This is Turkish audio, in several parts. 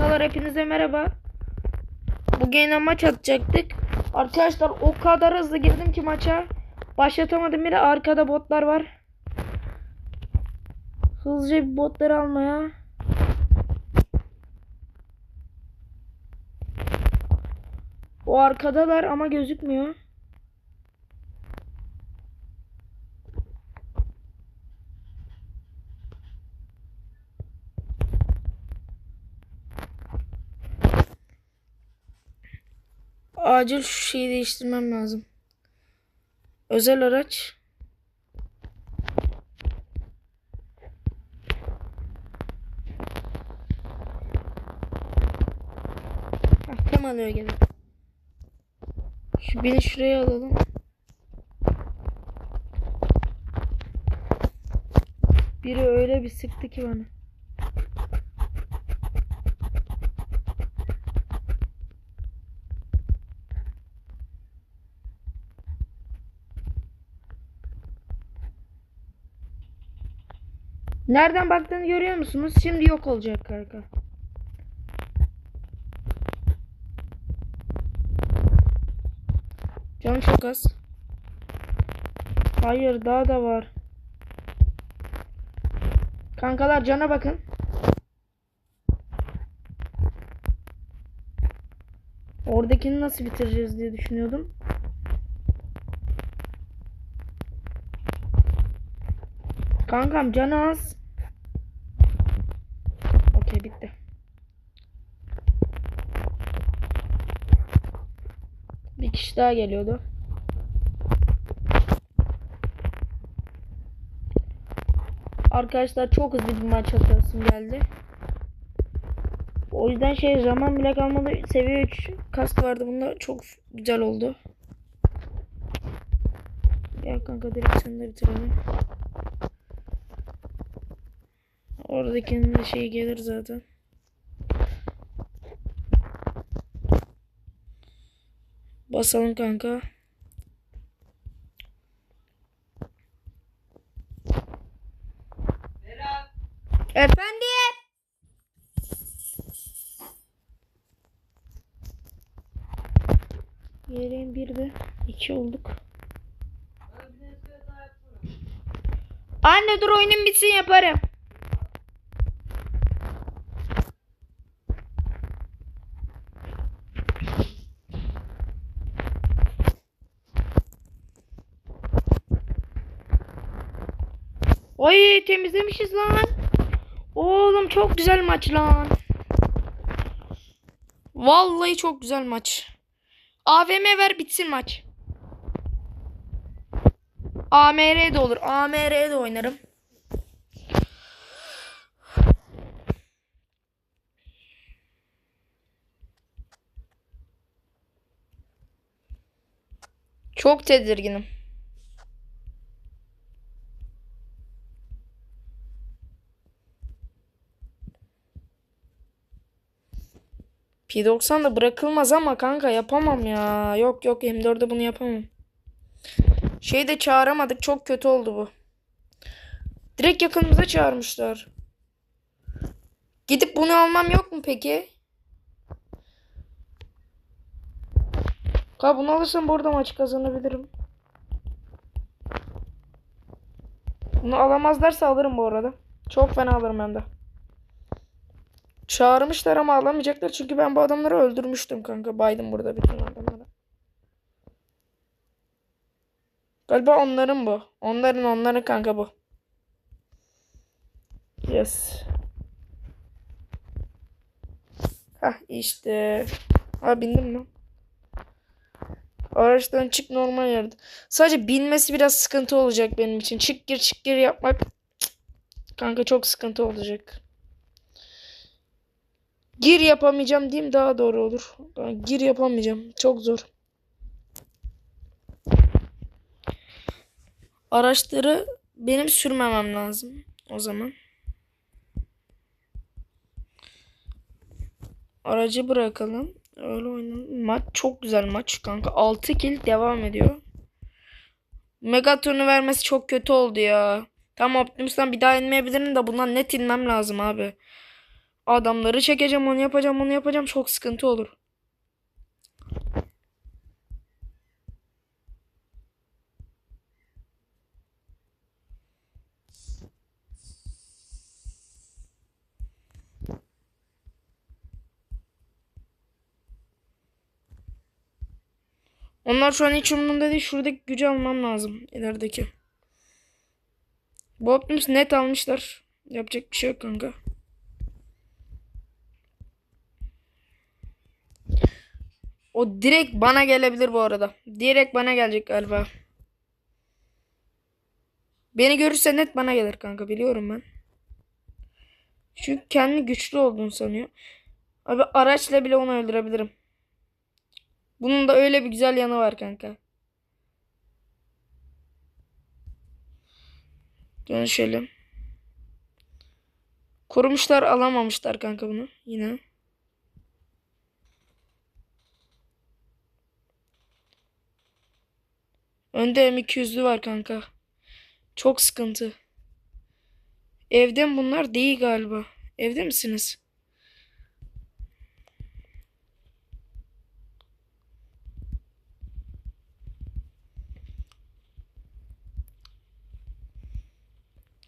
Kankalar hepinize merhaba. Bugün maç atacaktık. Arkadaşlar o kadar hızlı girdim ki maça. Başlatamadım bile arkada botlar var. Hızlıca bir botları almaya. O arkadalar ama gözükmüyor. Acil şu şeyi değiştirmem lazım. Özel araç. Hah, tam alıyor gene. Şu beni şuraya alalım. Biri öyle bir sıktı ki bana. Nereden baktığını görüyor musunuz? Şimdi yok olacak kanka. Canı çok az. Hayır daha da var. Kankalar cana bakın. Oradakini nasıl bitireceğiz diye düşünüyordum. Kankam canı az. Okey bitti. Bir kişi daha geliyordu. Arkadaşlar çok hızlı bir maç atasım geldi. O yüzden şey zaman bile kalmadı. Seviye 3 kask vardı. Bunda çok güzel oldu. Gel kanka direkt sen de bitirelim. Oradakinin de şey gelir zaten. Basalım kanka. Efendim. Yerin bir de iki olduk. Anne dur oyunun bitsin yaparım. Oy temizlemişiz lan. Oğlum çok güzel maç lan. Vallahi çok güzel maç. AVM ver bitsin maç. AMR de olur. AMR de oynarım. Çok tedirginim. P90 da bırakılmaz ama kanka yapamam ya. Yok yok M4'de bunu yapamam. Şey de çağıramadık. Çok kötü oldu bu. Direkt yakınımıza çağırmışlar. Gidip bunu almam yok mu peki? Ka bunu alırsam burada maç kazanabilirim. Bunu alamazlarsa alırım bu arada. Çok fena alırım hem de. Çağırmışlar ama alamayacaklar çünkü ben bu adamları öldürmüştüm kanka. Baydım burada bütün adamları. Galiba onların bu. Onların onların kanka bu. Yes. Hah işte. Ha bindim mi? Araçtan çık normal yerde. Sadece binmesi biraz sıkıntı olacak benim için. Çık gir çık gir yapmak kanka çok sıkıntı olacak. Gir yapamayacağım diyeyim daha doğru olur. Gir yapamayacağım. Çok zor. Araçları benim sürmemem lazım o zaman. Aracı bırakalım. Öyle oynayalım. Maç çok güzel maç kanka. 6 kill devam ediyor. Megatron'u vermesi çok kötü oldu ya. Tam Optimus'tan bir daha inmeyebilirim de bundan net inmem lazım abi. Adamları çekeceğim onu yapacağım onu yapacağım çok sıkıntı olur. Onlar şu an hiç umurumda değil. Şuradaki gücü almam lazım. ilerideki. Bu Optimus net almışlar. Yapacak bir şey yok kanka. O direkt bana gelebilir bu arada. Direkt bana gelecek galiba. Beni görürse net bana gelir kanka biliyorum ben. Çünkü kendi güçlü olduğunu sanıyor. Abi araçla bile onu öldürebilirim. Bunun da öyle bir güzel yanı var kanka. Dönüşelim. Korumuşlar alamamışlar kanka bunu yine. Önde M200'lü var kanka. Çok sıkıntı. Evde mi bunlar? Değil galiba. Evde misiniz?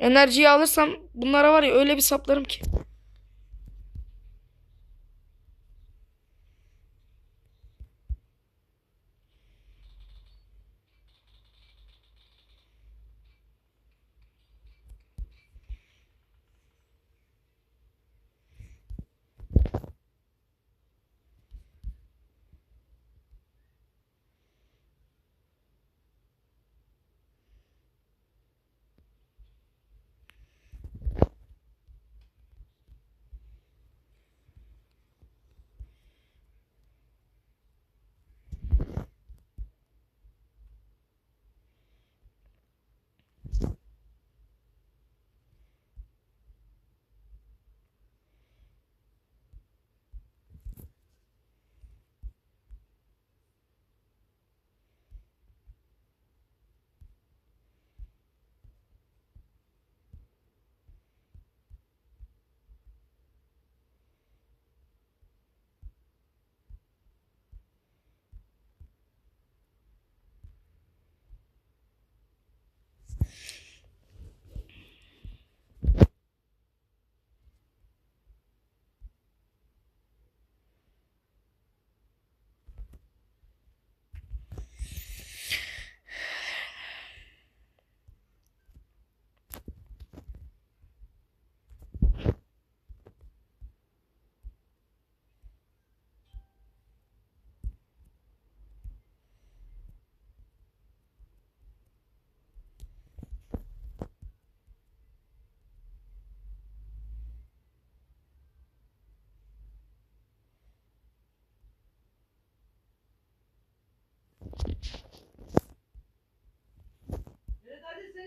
Enerjiyi alırsam bunlara var ya öyle bir saplarım ki.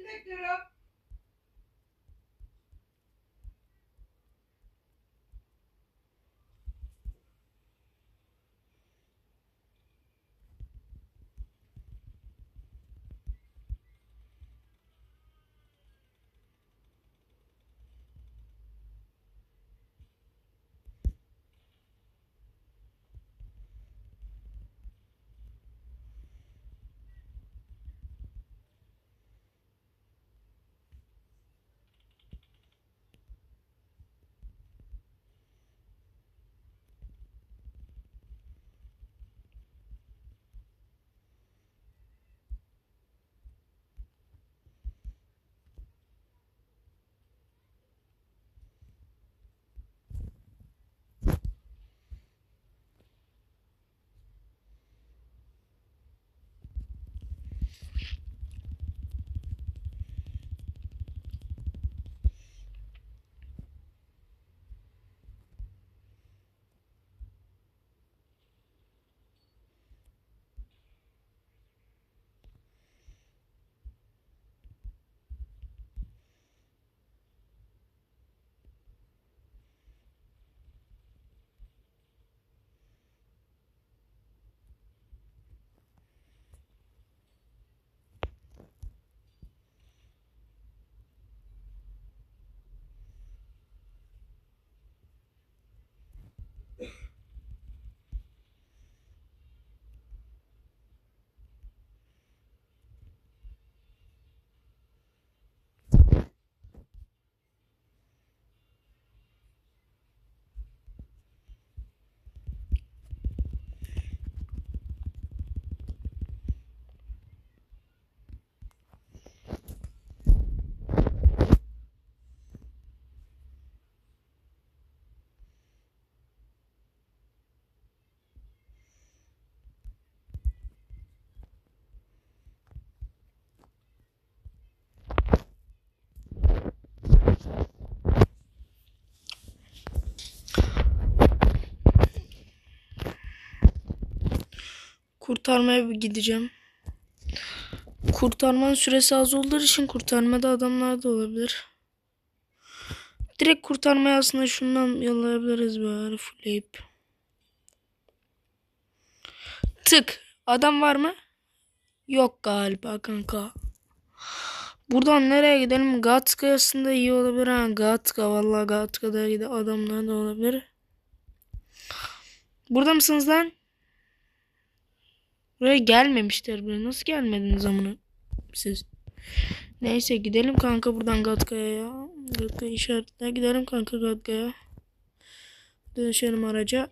Hadi seni bekliyorum. Kurtarmaya gideceğim. Kurtarmanın süresi az olduğu için kurtarmada adamlar da olabilir. Direkt kurtarmaya aslında şundan yollayabiliriz böyle fulleyip. Tık. Adam var mı? Yok galiba kanka. Buradan nereye gidelim? Gatka aslında iyi olabilir ha. Gatka vallahi Gatka'da gide adamlar da olabilir. Burada mısınız lan? Buraya gelmemişler buraya. Nasıl gelmediniz amına siz? Neyse gidelim kanka buradan Gatka'ya ya. Gatka işaretle gidelim kanka Gatka'ya. Dönüşelim araca.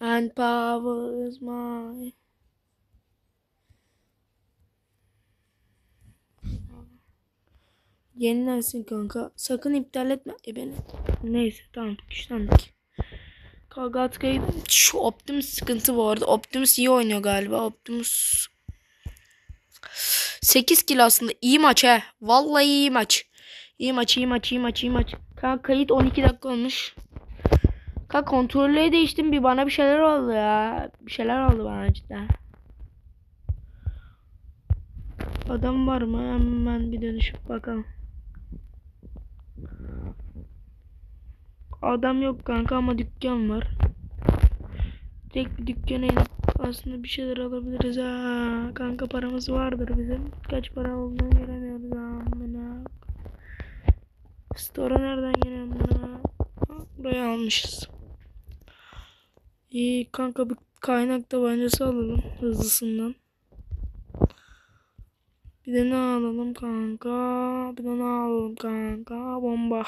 And power is mine. Yenilensin kanka. Sakın iptal etme. E beni. Neyse tamam güçlendik. Kagatka'yı şu Optimus sıkıntı bu arada. Optimus iyi oynuyor galiba. Optimus 8 kill aslında. iyi maç he. Vallahi iyi maç. İyi maç, iyi maç, iyi maç, iyi maç. Kanka kayıt 12 dakika olmuş. Kanka kontrolleri değiştim bir bana bir şeyler oldu ya. Bir şeyler oldu bana cidden. Adam var mı? Hemen bir dönüşüp bakalım. Adam yok kanka ama dükkan var. Tek bir dükkana inip aslında bir şeyler alabiliriz ha. Kanka paramız vardır bizim. Kaç para olduğunu göremiyoruz. Amına. Store'a nereden geliyorum buna? Buraya almışız. İyi kanka bir kaynak tabancası alalım hızlısından. Bir de ne alalım kanka? Bir de ne alalım kanka? Bomba.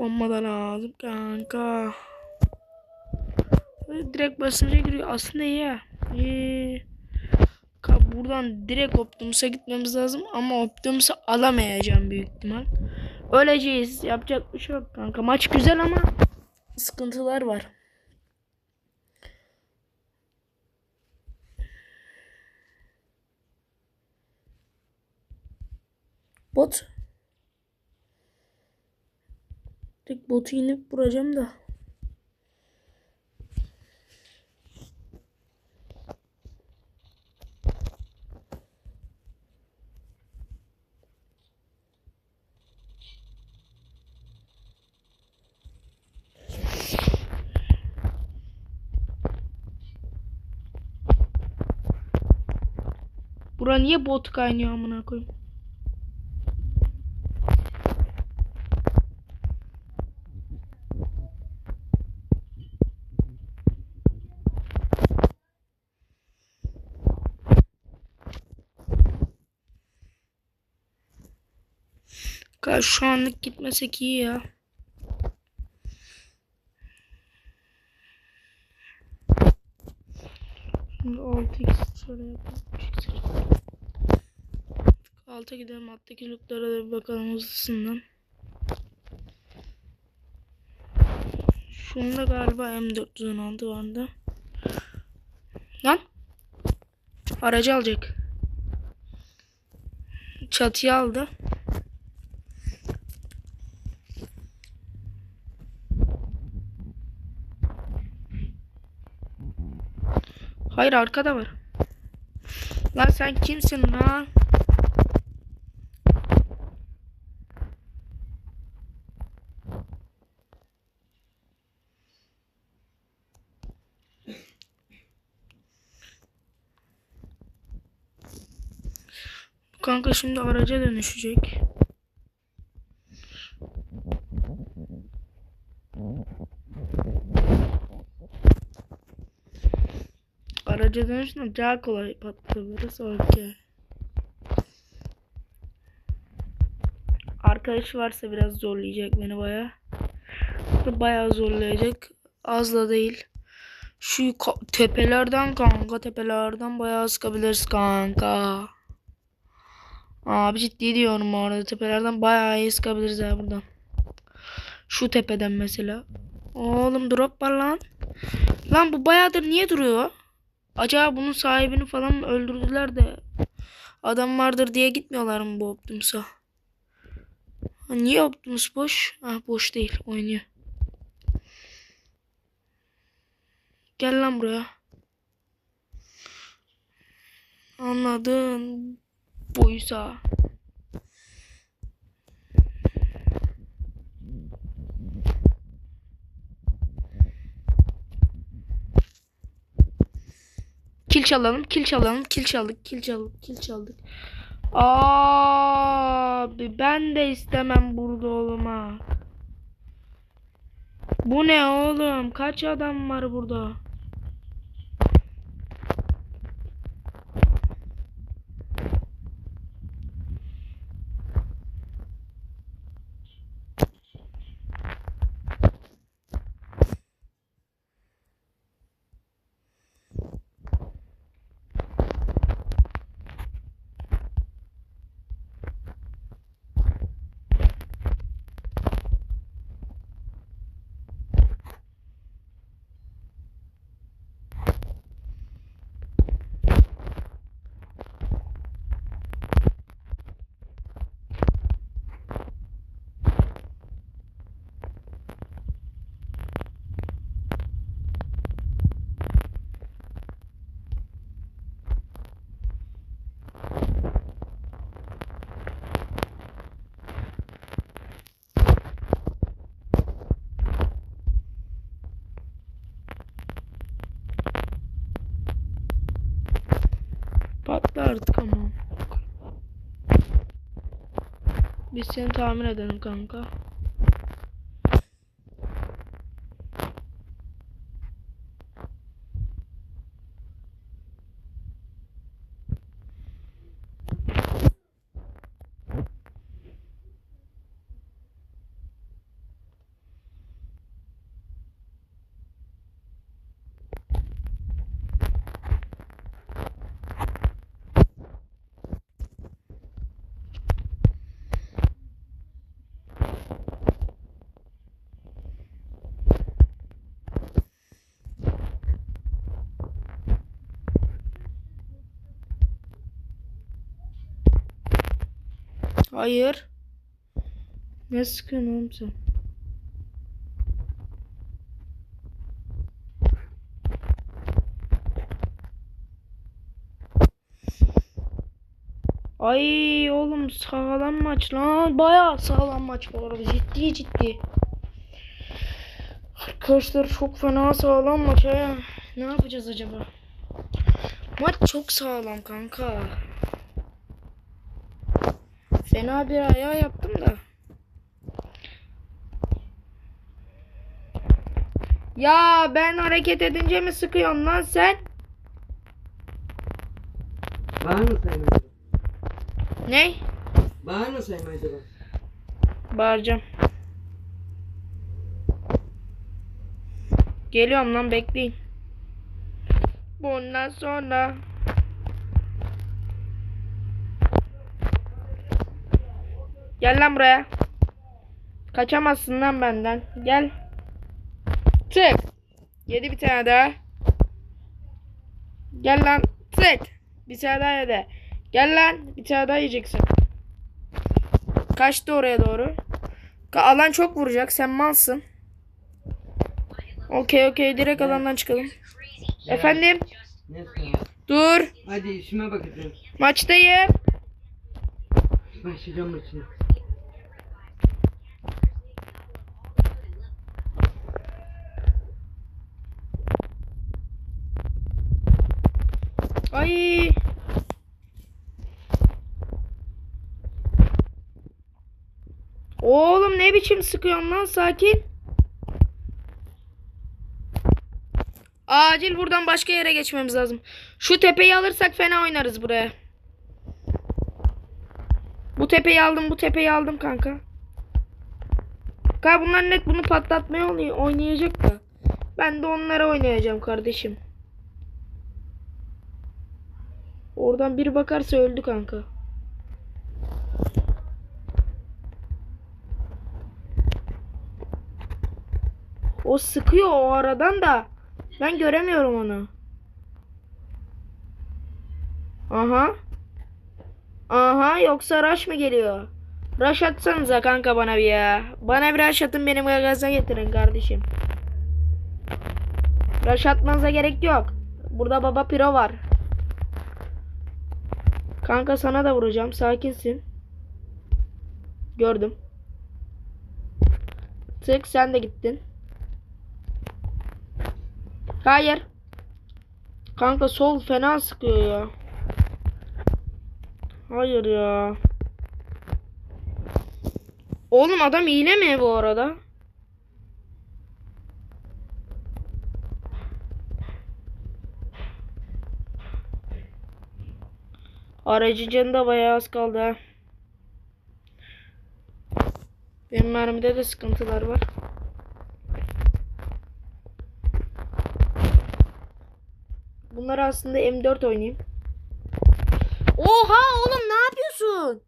Bomba da lazım kanka. Direkt basınca giriyor. Aslında iyi ya. İyi. Ka- Buradan direkt Optimus'a gitmemiz lazım ama Optimus'u alamayacağım büyük ihtimal. Öleceğiz. Yapacak bir şey yok kanka. Maç güzel ama sıkıntılar var. Bot. Tek botu inip vuracağım da. Bura niye bot kaynıyor amına koyayım? Kanka şu anlık gitmesek iyi ya. Şimdi 6x şöyle yapalım. 6'a gidelim. Alttaki lootlara da bir bakalım hızlısından. Şunda galiba M416 vardı. Lan. Aracı alacak. Çatıya aldı. Hayır arkada var. Lan sen kimsin lan? Kanka şimdi araca dönüşecek. Araca dönüşünce daha kolay patlatabiliriz. Okey. Arkadaş varsa biraz zorlayacak beni baya. Bayağı zorlayacak. Az da değil. Şu tepelerden kanka tepelerden bayağı sıkabiliriz kanka. Abi ciddi diyorum bu arada tepelerden bayağı iyi sıkabiliriz ya buradan. Şu tepeden mesela. Oğlum drop var lan. Lan bu bayağıdır niye duruyor? Acaba bunun sahibini falan mı öldürdüler de adam vardır diye gitmiyorlar mı bu Optimus'a? Niye Optimus boş? Ah boş değil oynuyor. Gel lan buraya. Anladın. Boysa. Kil çalalım, kil çalalım, kil çaldık, kil çaldık, kil çaldık. Abi ben de istemem burada olmak. Bu ne oğlum? Kaç adam var burada? Biz seni tamir edelim kanka. Hayır. Ne sıkıyorsun oğlum sen? Ay oğlum sağlam maç lan. Bayağı sağlam maç bu arada. Ciddi ciddi. Arkadaşlar çok fena sağlam maç ha. Ne yapacağız acaba? Maç çok sağlam kanka. Fena bir ayağı yaptım da. Ya ben hareket edince mi sıkıyorsun lan sen? Bağır mı acaba? Ne? Bağır mı acaba? Bağıracağım. Geliyorum lan bekleyin. Bundan sonra Gel lan buraya. Kaçamazsın lan benden. Gel. Tık. Yedi bir tane daha. Gel lan. Tık. Bir tane daha yedi. Gel lan. Bir tane daha yiyeceksin. Kaçtı oraya doğru. Alan çok vuracak. Sen malsın. Okey okey. Direkt alandan çıkalım. Efendim? Dur. Hadi işime bakacağım. Maçtayım. Başlayacağım maçına. Ay. Oğlum ne biçim sıkıyorsun lan sakin. Acil buradan başka yere geçmemiz lazım. Şu tepeyi alırsak fena oynarız buraya. Bu tepeyi aldım, bu tepeyi aldım kanka. Kanka bunlar net bunu patlatmaya oynayacak da. Ben de onlara oynayacağım kardeşim. Oradan biri bakarsa öldü kanka. O sıkıyor o aradan da. Ben göremiyorum onu. Aha. Aha yoksa rush mı geliyor? Rush atsanıza kanka bana bir ya. Bana bir rush atın benim gaza getirin kardeşim. Rush atmanıza gerek yok. Burada baba piro var. Kanka sana da vuracağım. Sakinsin. Gördüm. Tık sen de gittin. Hayır. Kanka sol fena sıkıyor ya. Hayır ya. Oğlum adam hile mi bu arada? Aracı canı da bayağı az kaldı ha. Benim mermide de sıkıntılar var. Bunları aslında M4 oynayayım. Oha oğlum ne yapıyorsun?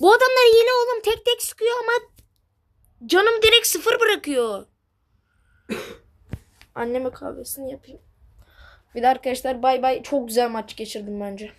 Bu adamlar hile oğlum tek tek sıkıyor ama canım direkt sıfır bırakıyor. Anneme kahvesini yapayım. Bir de arkadaşlar bay bay çok güzel maç geçirdim bence.